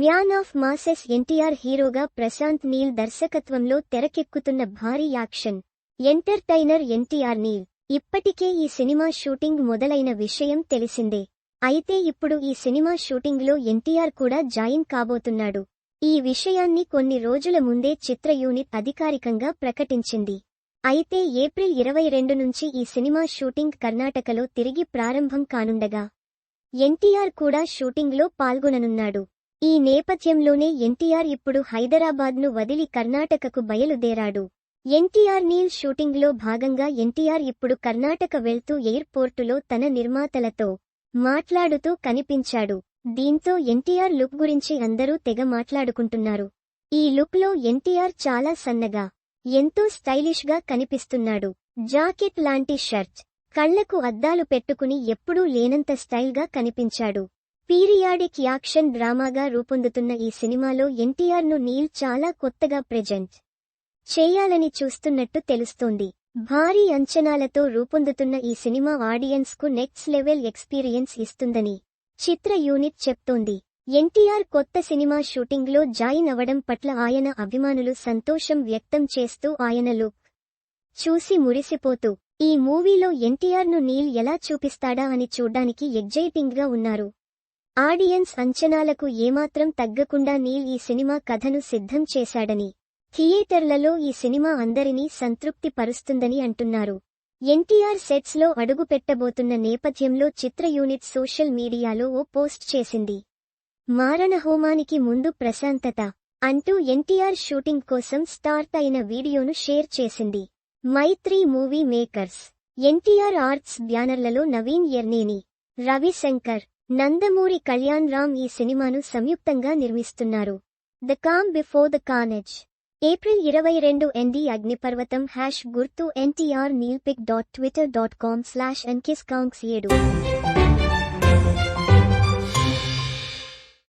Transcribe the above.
Man of masses NTR హీరోగా ప్రశాంత్ నీల్ దర్శకత్వంలో తెరకెక్కుతున్న భారీ యాక్షన్. ఎంటర్టైనర్ ఎన్టీఆర్ నీల్. ఇప్పటికే ఈ సినిమా షూటింగ్ మొదలైన విషయం తెలిసిందే. అయితే ఇప్పుడు ఈ సినిమా షూటింగ్లో ఎన్టీఆర్ కూడా జాయిన్ కాబోతున్నాడు. ఈ విషయాన్ని కొన్ని రోజుల ముందే చిత్ర యూనిట్ అధికారికంగా ప్రకటించింది. అయితే ఏప్రిల్ ఇరవై రెండు నుంచి ఈ సినిమా షూటింగ్ కర్ణాటకలో తిరిగి ప్రారంభం కానుండగా. ఎన్టీఆర్ కూడా షూటింగ్లో పాల్గొననున్నాడు. ఈ నేపథ్యంలోనే ఎన్టీఆర్ ఇప్పుడు హైదరాబాద్ను వదిలి కర్ణాటకకు బయలుదేరాడు. ఎన్టీఆర్ నీల్ షూటింగ్లో భాగంగా ఎన్టీఆర్ ఇప్పుడు కర్ణాటక వెళ్తూ ఎయిర్పోర్టులో తన నిర్మాతలతో మాట్లాడుతూ కనిపించాడు. దీంతో ఎన్టీఆర్ లుక్ గురించి అందరూ తెగ మాట్లాడుకుంటున్నారు. ఈ లుక్లో ఎన్టీఆర్ చాలా సన్నగా ఎంతో స్టైలిష్గా కనిపిస్తున్నాడు. జాకెట్ లాంటి షర్ట్ కళ్ళకు అద్దాలు పెట్టుకుని ఎప్పుడూ లేనంత స్టైల్గా కనిపించాడు. పీరియాడిక్ యాక్షన్ డ్రామాగా రూపొందుతున్న ఈ సినిమాలో ఎన్టీఆర్ను నీల్ చాలా కొత్తగా ప్రెజెంట్ చేయాలని చూస్తున్నట్టు తెలుస్తోంది. భారీ అంచనాలతో రూపొందుతున్న ఈ సినిమా ఆడియన్స్కు నెక్స్ట్ లెవెల్ ఎక్స్పీరియన్స్ ఇస్తుందని చిత్ర యూనిట్ చెప్తోంది. ఎన్టీఆర్ కొత్త సినిమా షూటింగ్లో జాయిన్ అవడం పట్ల ఆయన అభిమానులు సంతోషం వ్యక్తం చేస్తూ ఆయన లుక్ చూసి మురిసిపోతూ ఈ మూవీలో ఎన్టీఆర్ను నీల్ ఎలా చూపిస్తాడా అని చూడ్డానికి ఎగ్జైటింగ్గా ఉన్నారు. ఆడియన్స్ అంచనాలకు ఏమాత్రం తగ్గకుండా నీల్ ఈ సినిమా కథను సిద్ధం చేశాడని. థియేటర్లలో ఈ సినిమా అందరినీ సంతృప్తి పరుస్తుందని అంటున్నారు. ఎన్టీఆర్ సెట్స్లో అడుగుపెట్టబోతున్న నేపథ్యంలో చిత్ర యూనిట్ సోషల్ మీడియాలో ఓ పోస్ట్ చేసింది. మారణహోమానికి ముందు ప్రశాంతత అంటూ ఎన్టీఆర్ షూటింగ్ కోసం స్టార్ట్ అయిన వీడియోను షేర్ చేసింది. Mythri movie makers NTR arts బ్యానర్లలో Naveen Yerneni Ravishankar Nandamuri Kalyan Ram ఈ సినిమాను సంయుక్తంగా నిర్మిస్తున్నారు. The calm before the carnage April ఇరవై రెండు ఎన్డి అగ్నిపర్వతం హ్యాష్ గుర్తు NTR Neel pic dot twitter dot com slash ఎన్కిస్ కాంక్స్ ఏడు.